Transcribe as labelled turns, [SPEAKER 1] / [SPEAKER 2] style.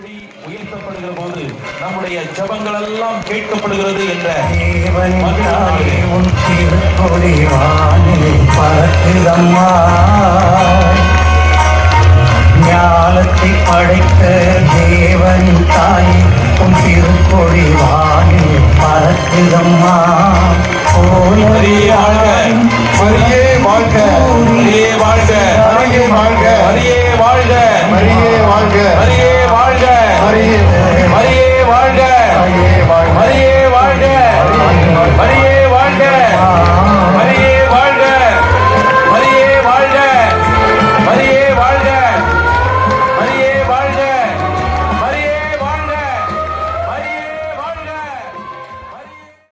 [SPEAKER 1] உயர்த்தப்படுகிற போது
[SPEAKER 2] நம்முடைய ஜபங்கள் எல்லாம் கேட்கப்படுகிறது என்ற ஞானத்தை படைத்த தேவன் தாய் உன் திருக்கொடி வானில் பறக்குதம்மா
[SPEAKER 1] போனறியாக
[SPEAKER 3] மரியே வாழ்க
[SPEAKER 1] மரியே வாழ்க
[SPEAKER 3] மரியே வாழ்க
[SPEAKER 1] மரியே வாழ்க
[SPEAKER 3] அரியே வாழ்க
[SPEAKER 1] மரியே வாழ்க
[SPEAKER 3] மரியே
[SPEAKER 1] மரியே